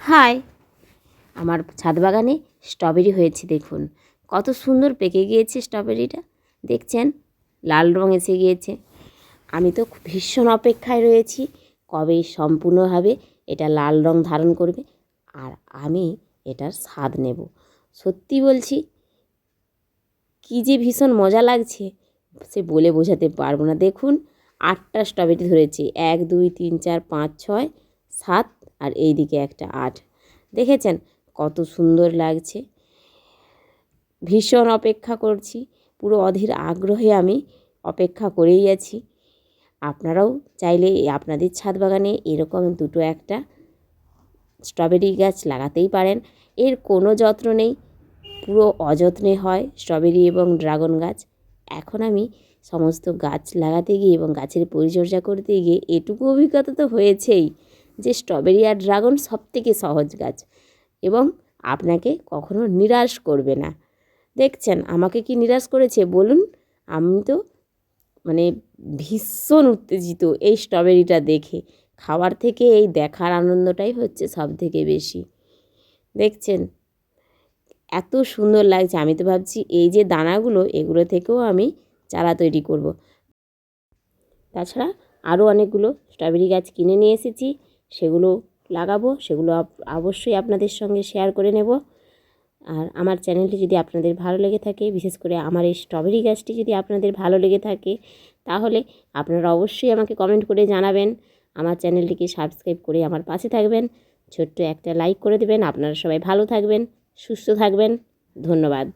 High. আমার ছাদ বাগানে স্ট্রবেরি হয়েছে, দেখুন। কত সুন্দর পেকে গিয়েছে স্ট্রবেরিটা। দেখছেন? লাল রং এসে গিয়েছে। আমি তো ভীষণ অপেক্ষায় রয়েছি, কবে সম্পূর্ণভাবে এটা লাল রং ধারণ করবে আর আমি এটার স্বাদ নেব। সত্যি বলছি, কী যে ভীষণ মজা লাগছে, সে বলে বোঝাতে পারব না। দেখুন, আটটা স্ট্রবেরি ধরেছে। এক, দুই, তিন, চার, পাঁচ, ছয়, সাত আর এই দিকে একটা আট। দেখেছেন কত সুন্দর লাগছে। ভীষণ অপেক্ষা করছি। পুরো অধীর আগ্রহে আমি অপেক্ষা করেই আছি। আপনারাও চাইলে আপনাদের ছাদ বাগানে এরকম দুটো একটা স্ট্রবেরি গাছ লাগাতেই পারেন। এর কোনো যত্ন নেই। পুরো অযত্নে হয় স্ট্রবেরি এবং ড্রাগন গাছ। এখন আমি সমস্ত গাছ লাগাতে গিয়ে এবং গাছের পরিচর্যা করতে গিয়ে এটুকু অভিজ্ঞতা তো হয়েছেই। যে স্ট্রবেরি আর ড্রাগন সব থেকে সহজ গাছ এবং আপনাকে কখনো নিরাশ করবে না। দেখছেন, আমাকে কি নিরাশ করেছে? বলুন, আমি তো মানে ভীষণ উত্তেজিত এই স্ট্রবেরিটা দেখে। খাওয়ার থেকে এই দেখার আনন্দটাই হচ্ছে সব থেকে বেশি। দেখছেন, এত সুন্দর লাগছে। আমি তো ভাবছি, এই যে দানাগুলো, এগুলো থেকেও আমি চারা তৈরি করব। তাছাড়া আরও অনেকগুলো স্ট্রবেরি গাছ কিনে নিয়ে এসেছি। সেগুলো লাগাবো, সেগুলো অবশ্যই আপনাদের সঙ্গে শেয়ার করে নেব। আর আমার চ্যানেলটি যদি আপনাদের ভালো লেগে থাকে, বিশেষ করে আমার এই স্ট্রবেরি গাছটি যদি আপনাদের ভালো লেগে থাকে, তাহলে আপনারা অবশ্যই আমাকে কমেন্ট করে জানাবেন। আমার চ্যানেলটিকে সাবস্ক্রাইব করে আমার পাশে থাকবেন। ছোট্ট একটা লাইক করে দেবেন। আপনারা সবাই ভালো থাকবেন, সুস্থ থাকবেন। ধন্যবাদ।